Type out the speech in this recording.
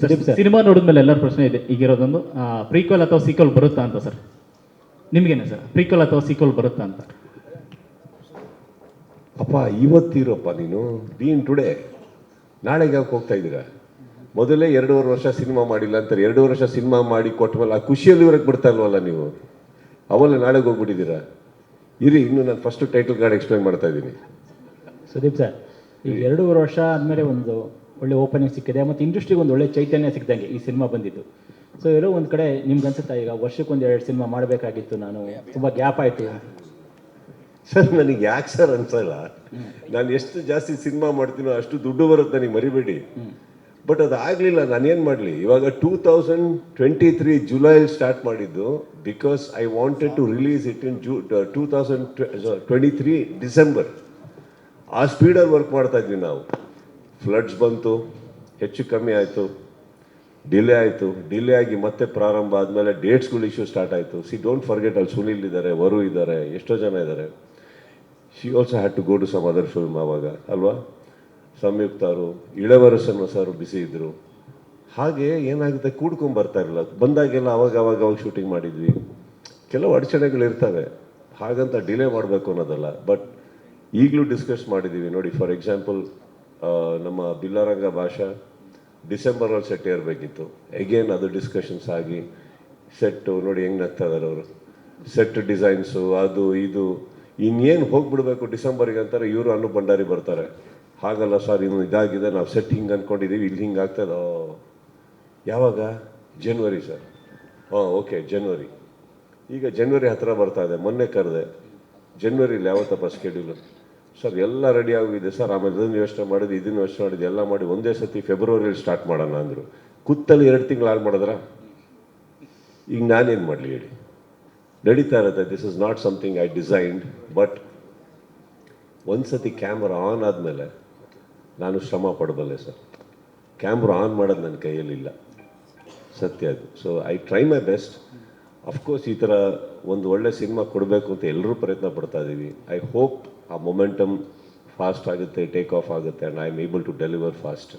Sudeep sir. Cinema ನೋಡಿದ್ಮೇಲೆ ಎಲ್ಲರ ಪ್ರಶ್ನೆ ಇದೆ. ಈಗಿರೋದೊಂದು ಪ್ರೀಕ್ವಲ್ ಅಥವಾ ಸೀಕ್ವಲ್ ಬರುತ್ತಾ ಅಂತ ಸರ್? ನಿಮ್ಗೇನೆ ಸರ್? ಪ್ರೀಕ್ವಲ್ ಅಥವಾ ಸೀಕ್ವಲ್ ಬರುತ್ತಾ ಅಂತ? ಅಪ್ಪ ಇವತ್ತಿರಪ್ಪ ನೀನು. ಬೀನ್ ಟುಡೇ ನಾಳೆಗೆ ಯಾಕೆ ಹೋಗ್ತಾ ಇದ್ದೀರಾ? ಮೊದಲೇ ಎರಡೂವರೆ ವರ್ಷ ಸಿನಿಮಾ ಮಾಡಿಲ್ಲ ಅಂತಾರೆ. ಎರಡೂವರೆ ವರ್ಷ ಸಿನಿಮಾ ಮಾಡಿ ಕೊಟ್ಟ ಮೇಲೆ ಆ ಖುಷಿಯಲ್ಲಿ ಇವ್ರಿಗೆ ಬಿಡ್ತಾ ಇಲ್ವಲ್ಲ ನೀವು? ಅವಲ್ಲ ನಾಳೆಗೆ ಹೋಗ್ಬಿಟ್ಟಿದ್ದೀರಾ? ಇರಿ ಇನ್ನು ನಾನು ಫಸ್ಟ್ ಟೈಟಲ್ ಕಾರ್ಡ್ ಎಕ್ಸ್ಪ್ಲೈನ್ ಮಾಡ್ತಾ ಇದ್ದೀನಿ. ಸುದೀಪ್ ಸರ್ ಈಗ ಎರಡೂವರೆ ವರ್ಷ ಆದಮೇಲೆ ಒಂದು ಒಳ್ಳೆ ಓಪನಿಂಗ್ ಸಿಕ್ಕಿದೆ. ಮತ್ತು ಇಂಡಸ್ಟ್ರಿಗೆ ಒಂದು ಒಳ್ಳೆ ಚೈತನ್ಯ ಸಿಕ್ಕಿದಂಗೆ ಈ ಸಿನಿಮಾ ಬಂದಿದ್ದು. ಸೊ ಎಲ್ಲೋ ಒಂದು ಕಡೆ ನಿಮ್ಗೆ ಅನ್ಸುತ್ತಾ ಈಗ ವರ್ಷಕ್ಕೊಂದು ಎರಡು ಸಿನಿಮಾ ಮಾಡಬೇಕಾಗಿತ್ತು ನಾನು? ತುಂಬ ಗ್ಯಾಪ್ ಆಯಿತು. ಸರ್, ನನಗೆ ಯಾಕೆ ಸರ್ ಅನ್ಸಲ್ಲ? ನಾನು ಎಷ್ಟು ಜಾಸ್ತಿ ಸಿನಿಮಾ ಮಾಡ್ತೀನೋ ಅಷ್ಟು ದುಡ್ಡು ಬರುತ್ತೆ ನನಗೆ ಮರಿಬೇಡಿ. ಬಟ್ ಅದು ಆಗಲಿಲ್ಲ ನಾನೇನು ಮಾಡಲಿ? ಇವಾಗ ಟೂ ತೌಸಂಡ್ ಟ್ವೆಂಟಿ ತ್ರೀ ಜುಲೈಲಿ ಸ್ಟಾರ್ಟ್ ಮಾಡಿದ್ದು because I wanted to release it in zoo two thousand twenty three December ಆ ಸ್ಪೀಡಲ್ಲಿ ವರ್ಕ್ ಮಾಡ್ತಾ ಇದ್ವಿ ನಾವು. ಫ್ಲಡ್ಸ್ ಬಂತು, ಹೆಚ್ಚು ಕಮ್ಮಿ ಆಯಿತು ಡಿಲೇ ಆಯಿತು ಡಿಲೇ ಆಗಿ ಮತ್ತೆ ಪ್ರಾರಂಭ ಆದಮೇಲೆ ಡೇಟ್ಸ್ಗಳು ಇಶ್ಯೂ ಸ್ಟಾರ್ಟ್ ಆಯಿತು. ಸಿ ಡೋಂಟ್ ಫರ್ಗೆಟ್ ಅಲ್ಲಿ ಸುನಿಲ್ ಇದ್ದಾರೆ ವರು ಇದ್ದಾರೆ, ಎಷ್ಟೋ ಜನ ಇದ್ದಾರೆ. She also had to go to some other film ಆವಾಗ, ಅಲ್ವಾ? ಸಂಯುಕ್ತರು ಇಳವರಸನ್ನು ಸರ್ ಬಿಸಿ ಇದ್ದರು ಹಾಗೆ ಏನಾಗುತ್ತೆ, ಕೂಡ್ಕೊಂಡು ಬರ್ತಾ ಇರಲಿಲ್ಲ ಬಂದಾಗೆಲ್ಲ ಅವಾಗ ಅವಾಗ ಅವಾಗ ಶೂಟಿಂಗ್ ಮಾಡಿದ್ವಿ. ಕೆಲವು ಅಡಚಣೆಗಳು ಇರ್ತವೆ. ಹಾಗಂತ ಡಿಲೇ ಮಾಡಬೇಕು ಅನ್ನೋದಲ್ಲ. ಬಟ್ ಈಗಲೂ ಡಿಸ್ಕಸ್ ಮಾಡಿದ್ದೀವಿ ನೋಡಿ ಫಾರ್ ಎಕ್ಸಾಂಪಲ್ ನಮ್ಮ ಬಿಲ್ಲರಂಗ ಭಾಷಾ ಡಿಸೆಂಬರಲ್ಲಿ ಸೆಟ್ ಏರಬೇಕಿತ್ತು. ಎಗೇನ್ ಅದು ಡಿಸ್ಕಷನ್ಸ್ ಆಗಿ ಸೆಟ್ಟು ನೋಡಿ ಹೆಂಗೆ ನಗ್ತಾ ಇದ್ದಾರೆ ಅವರು. ಸೆಟ್ ಡಿಸೈನ್ಸು ಅದು, ಇದು, ಇನ್ನೇನು ಹೋಗ್ಬಿಡ್ಬೇಕು ಡಿಸೆಂಬರಿಗೆ ಅಂತಾರೆ ಇವರು ಅನ್ನು ಭಂಡಾರಿ ಬರ್ತಾರೆ. ಹಾಗಲ್ಲ ಸರ್ ಇನ್ನು ಇದಾಗಿದೆ, ನಾವು ಸೆಟ್ ಹಿಂಗೆ ಅಂದ್ಕೊಂಡಿದ್ದೀವಿ ಇಲ್ಲಿ ಹಿಂಗೆ ಆಗ್ತದೋ ಯಾವಾಗ? ಜನ್ವರಿ ಸರ್ ಹಾಂ ಓಕೆ ಜನ್ವರಿ ಈಗ ಜನ್ವರಿ ಹತ್ತಿರ ಬರ್ತಾ ಇದೆ, ಮೊನ್ನೆ ಕರೆದೆ. ಜನ್ವರಿಲಿ ಯಾವತ್ತಪ್ಪ ಸ್ಕೆಡ್ಯೂಲು ಸರ್, ಎಲ್ಲ ರೆಡಿ ಆಗೋಗಿದೆ ಸರ್. ಆಮೇಲೆ ಇದನ್ನು ಯೋಚನೆ ಮಾಡಿದ್ದು ಇದನ್ನು ಯೋಚನೆ ಮಾಡಿದ್ದು ಎಲ್ಲ ಮಾಡಿ ಒಂದೇ ಸತಿ ಫೆಬ್ರವರಿಯಲ್ಲಿ ಸ್ಟಾರ್ಟ್ ಮಾಡೋಣ ಅಂದರು. ಕುತ್ತಲ್ಲಿ ಎರಡು ತಿಂಗಳು ಹಾಳು ಮಾಡಿದ್ರ? ಈಗ ನಾನೇನು ಮಾಡಲಿ ಹೇಳಿ. ನಡೀತಾ ಇರುತ್ತೆ. This is not something I designed but ಒಂದು ಸತಿ ಕ್ಯಾಮ್ರಾ ಆನ್ ಆದಮೇಲೆ ನಾನು ಶ್ರಮ ಪಡಬಲ್ಲೆ ಸರ್. ಕ್ಯಾಮ್ರಾ ಆನ್ ಮಾಡೋದು ನನ್ನ ಕೈಯಲ್ಲಿಲ್ಲ. ಸತ್ಯ ಅದು. So I try my best of course ಈ ಥರ ಒಂದು ಒಳ್ಳೆ ಸಿನಿಮಾ ಕೊಡಬೇಕು ಅಂತ ಎಲ್ಲರೂ ಪ್ರಯತ್ನ ಪಡ್ತಾ ಇದ್ದೀವಿ ಐ ಹೋಪ್ ಆ ಮೊಮೆಂಟಮ್ ಫಾಸ್ಟ್ ಆಗುತ್ತೆ ಟೇಕ್ ಆಫ್ ಆಗುತ್ತೆ and I am able to deliver fast